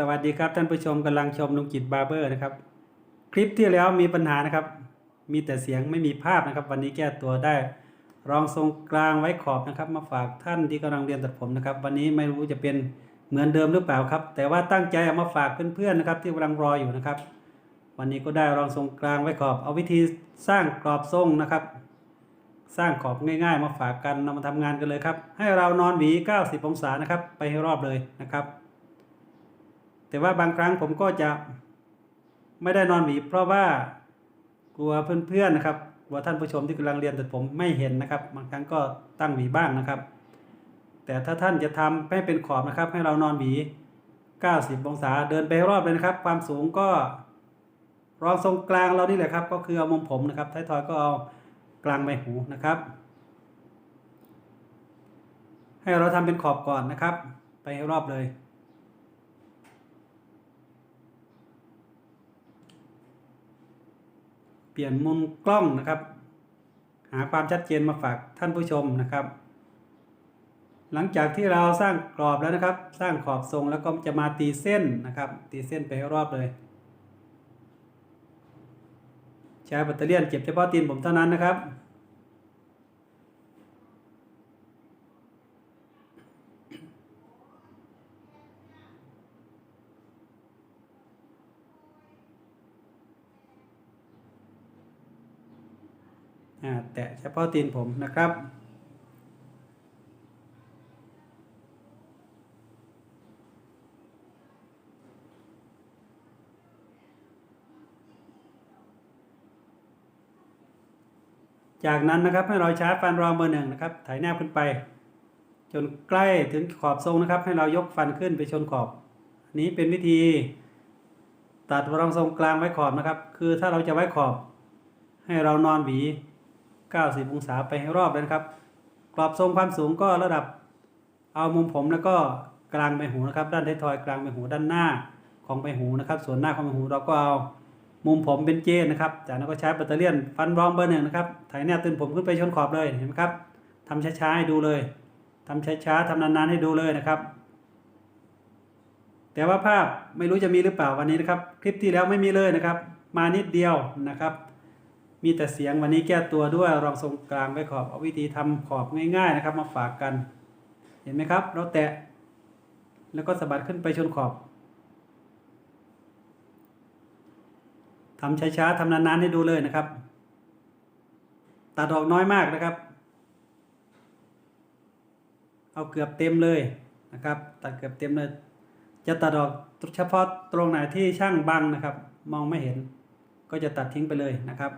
สวัสดีครับท่านผู้ชมกำลังชมลุงกิจบาร์เบอร์นะครับ คลิปที่แล้วมีปัญหานะครับ มีแต่เสียงไม่มีภาพนะครับ วันนี้แก้ตัวได้ รองทรงกลางไว้ขอบนะครับ มาฝากท่านที่กำลังเรียนตัดผมนะครับ วันนี้ไม่รู้จะเป็นเหมือนเดิมหรือเปล่าครับ แต่ว่าตั้งใจเอามาฝากเพื่อนๆนะครับ ที่กำลังรออยู่นะครับ วันนี้ก็ได้รองทรงกลางไว้ขอบ เอาวิธีสร้างกรอบทรงนะครับ สร้างขอบง่าย ๆ มาฝากกันนำมาทำงานกันเลยครับ ให้เรานอนหวี 90 องศานะครับ ไปให้รอบเลยนะครับ แต่ว่าบางครั้งผมก็จะไม่ได้นอนหวีเพราะว่ากลัวเพื่อนๆนะครับกลัวท่านผู้ชมที่กำลังเรียนแต่ผมไม่เห็นนะครับ บางครั้งก็ตั้งหวีบ้างนะครับ แต่ถ้าท่านจะทำให้เป็นขอบนะครับ ให้เรานอนหวี 90 องศาเดินไปรอบเลยนะครับ ความสูงก็รองทรงกลางเรานี่แหละครับ ก็คือเอามุมผมนะครับท้ายทอยก็เอากลางใบหูนะครับ ให้เราทำเป็นขอบก่อนนะครับ ไปรอบเลย ปลี่ยนมุมกล้องนะครับ หาความชัดเจนมาฝากท่านผู้ชมนะครับ หลังจากที่เราสร้างกรอบแล้วนะครับ สร้างขอบทรงแล้วก็จะมาตีเส้นนะครับ ตีเส้นไปรอบเลย ใช้แบตเตอรี่ยนเก็บเฉพาะตีนผมเท่านั้นนะครับ แตะเฉพาะตีนผมนะครับจากนั้นนะครับให้เราใช้ฟันรองเบอร์หนึ่งนะครับถ่ายแนบขึ้นไป จนใกล้ถึงขอบทรงนะครับ ให้เรายกฟันขึ้นไปชนขอบอันนี้เป็นวิธี ตัดรองทรงกลางไว้ขอบนะครับ คือถ้าเราจะไว้ขอบ ให้เรานอนหวี 90 องศาไปให้รอบเลยนะครับ กรอบทรงความสูงก็ระดับเอามุมผมแล้วก็กลางใบหูนะครับ ด้านท้ายทอยกลางใบหูด้านหน้าของใบหูนะครับ ส่วนหน้าของใบหูเราก็เอามุมผมเป็นเจนะครับ จากนั้นก็ใช้แบตเตอรี่ยนฟันรองเบอร์หนึ่งนะครับไถ่ายแนบตึนผมขึ้นไปชนขอบเลยเห็นไหมครับทำช้าๆให้ดูเลยทำช้าๆทำนานๆให้ดูเลยนะครับแต่ว่าภาพไม่รู้จะมีหรือเปล่าวันนี้นะครับ คลิปที่แล้วไม่มีเลยนะครับ มานิดเดียวนะครับ มีแต่เสียงวันนี้แก้ตัวด้วยรองทรงกลางไว้ขอบเอาวิธีทำขอบง่ายๆนะครับ มาฝากกัน เห็นไหมครับ เราแตะ แล้วก็สะบัดขึ้นไปชนขอบทำช้าๆทำนานๆให้ดูเลยนะครับ ตัดออกน้อยมากนะครับ เอาเกือบเต็มเลยนะครับ ตัดเกือบเต็มเลย จะตัดออกเฉพาะตรงไหนที่ช่างบังนะครับ มองไม่เห็น ก็จะตัดทิ้งไปเลยนะครับ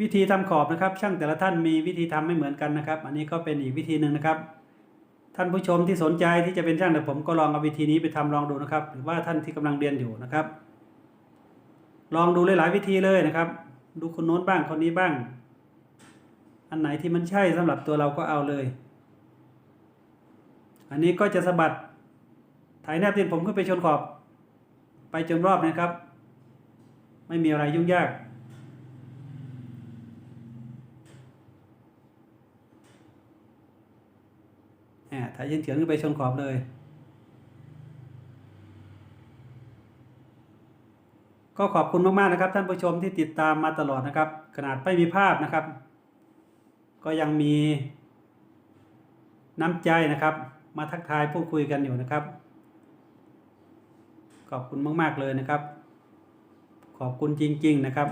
วิธีทำขอบนะครับ ช่างแต่ละท่านมีวิธีทำไม่เหมือนกันนะครับ อันนี้ก็เป็นอีกวิธีหนึ่งนะครับ ท่านผู้ชมที่สนใจที่จะเป็นช่างแต่ผมก็ลองเอาวิธีนี้ไปทำลองดูนะครับ หรือว่าท่านที่กำลังเรียนอยู่นะครับ ลองดูหลายๆวิธีเลยนะครับ ดูคนโน้นบ้างคนนี้บ้าง อันไหนที่มันใช่สำหรับตัวเราก็เอาเลย อันนี้ก็จะสะบัดถ่ายแนบตีนผมขึ้นไปชนขอบ ไปจนรอบนะครับ ไม่มีอะไรยุ่งยาก อ่าถ่ายเฉียงเฉียงขึ้นไปชนขอบเลย ก็ขอบคุณมากๆนะครับ ท่านผู้ชมที่ติดตามมาตลอดนะครับ ขนาดไม่มีภาพนะครับ ก็ยังมีน้ำใจนะครับ มาทักทายพูดคุยกันอยู่นะครับ ขอบคุณมาก ๆ เลยนะครับ ขอบคุณจริง ๆ นะครับ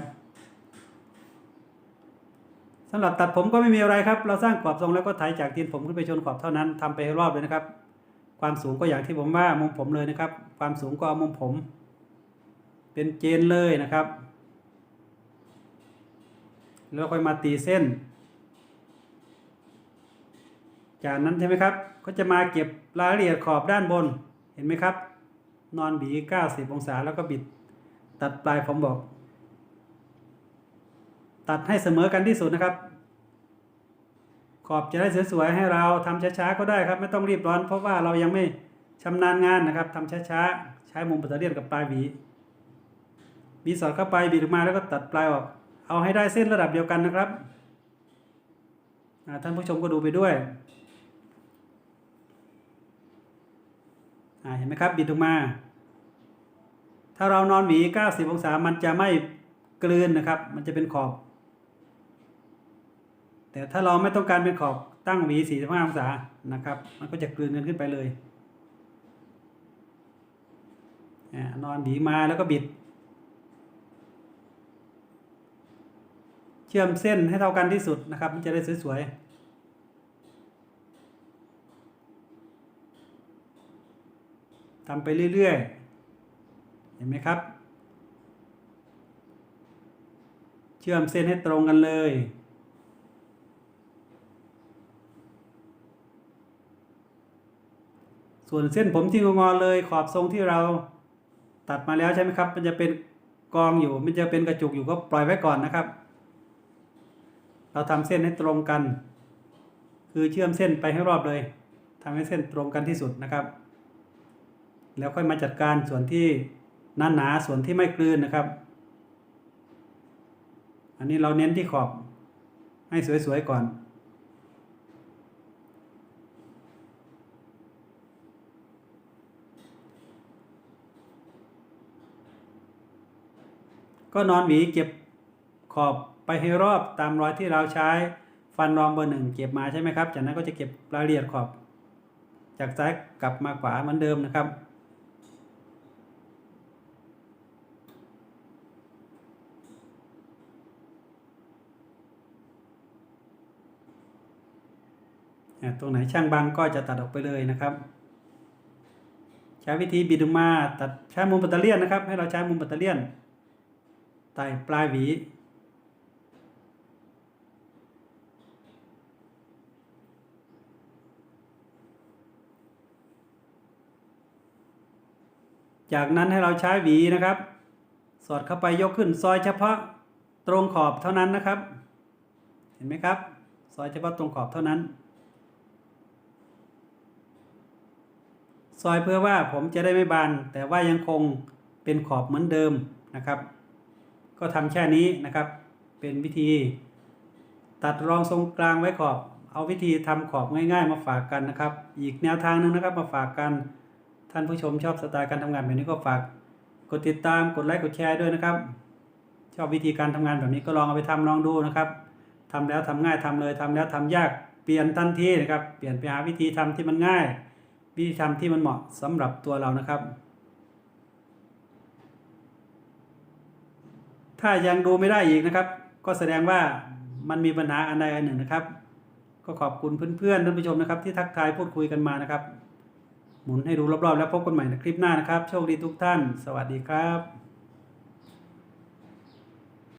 สำหรับตัดผมก็ไม่มีอะไรครับ เราสร้างกรอบทรงแล้วก็ไถจากตีนผมขึ้นไปชนขอบเท่านั้นทำไปรอบเลยนะครับ ความสูงก็อย่างที่ผมว่ามุมผมเลยนะครับ ความสูงก็เอามุมผม เป็นเจนเลยนะครับ แล้วค่อยมาตีเส้น จากนั้นใช่ไหมครับ ก็จะมาเก็บรายละเอียดขอบด้านบนเห็นไหมครับ นอนบี90องศาแล้วก็บิดตัดปลายผมบอก ตัดให้เสมอกันที่สุดนะครับ ขอบจะได้สวยๆให้เราทำช้าๆก็ได้ครับ ไม่ต้องรีบร้อน เพราะว่าเรายังไม่ชำนาญงานนะครับ ทำช้าๆใช้มุมปัตเตอร์เลียนกับปลายหวีบีสอดเข้าไปบีออกมาแล้วก็ตัดปลายออก เอาให้ได้เส้นระดับเดียวกันนะครับท่านผู้ชมก็ดูไปด้วยเห็นไหมครับบิดออกมา ถ้าเรานอนหวี 90 องศา มันจะไม่กลืนนะครับ มันจะเป็นขอบ แต่ถ้าเราไม่ต้องการเป็นขอบตั้งหวี 45 องศานะครับ มันก็จะกลืนกันขึ้นไปเลยนอนหวีมาแล้วก็บิด เชื่อมเส้นให้เท่ากันที่สุดนะครับ มันจะได้สวยๆทำไปเรื่อยๆ เห็นไหมครับ เชื่อมเส้นให้ตรงกันเลย ส่วนเส้นผมที่งอๆเลยขอบทรงที่เราตัดมาแล้วใช่ไหมครับ มันจะเป็นกองอยู่ มันจะเป็นกระจุกอยู่ก็ปล่อยไว้ก่อนนะครับ เราทำเส้นให้ตรงกัน คือเชื่อมเส้นไปให้รอบเลยทำให้เส้นตรงกันที่สุดนะครับ แล้วค่อยมาจัดการส่วนที่หนาหนาส่วนที่ไม่กลืนนะครับ อันนี้เราเน้นที่ขอบให้สวยๆก่อน ก็นอนหวีเก็บขอบไปให้รอบตามรอยที่เราใช้ฟันรองเบอร์หนึ่งเก็บมาใช่ไหมครับ จากนั้นก็จะเก็บรายละเอียดขอบ จากซ้ายกลับมาขวาเหมือนเดิมนะครับ ตรงไหนช่างบางก็จะตัดออกไปเลยนะครับ ใช้วิธีบิดมาตัดใช้มุมปัตเตอร์เลียนนะครับ ให้เราใช้มุมปัตเตอร์เลียน ไต่ปลายหวีจากนั้นให้เราใช้หวีนะครับ สอดเข้าไปยกขึ้นซอยเฉพาะตรงขอบเท่านั้นนะครับ เห็นไหมครับ ซอยเฉพาะตรงขอบเท่านั้น ซอยเพื่อว่าผมจะได้ไม่บาน แต่ว่ายังคงเป็นขอบเหมือนเดิมนะครับ ก็ทำแค่นี้นะครับ เป็นวิธีตัดรองทรงกลางไว้ขอบ เอาวิธีทำขอบง่ายๆ มาฝากกันนะครับ อีกแนวทางหนึงนะครับมาฝากกัน ท่านผู้ชมชอบสไตล์การทำงานแบบนี้ก็ฝาก กดติดตามกดไลค์กดแชร์ด้วยนะครับ ชอบวิธีการทำงานแบบนี้ก็ลองเอาไปทำลองดูนะครับทำแล้วทำง่ายทำเลยทำแล้วทำยากเปลี่ยนทันทีนะครับ เปลี่ยนไปหาวิธีทำที่มันง่าย วิธีทำที่มันเหมาะสำหรับตัวเรานะครับ ถ้ายังดูไม่ได้อีกนะครับ ก็แสดงว่ามันมีปัญหาอันใดอันหนึ่งนะครับ ก็ขอบคุณเพื่อนๆท่านผู้ชมนะครับ ที่ทักทายพูดคุยกันมานะครับ หมุนให้ดูรอบๆ แล้วพบกันใหม่ในคลิปหน้านะครับ โชคดีทุกท่าน สวัสดีครับ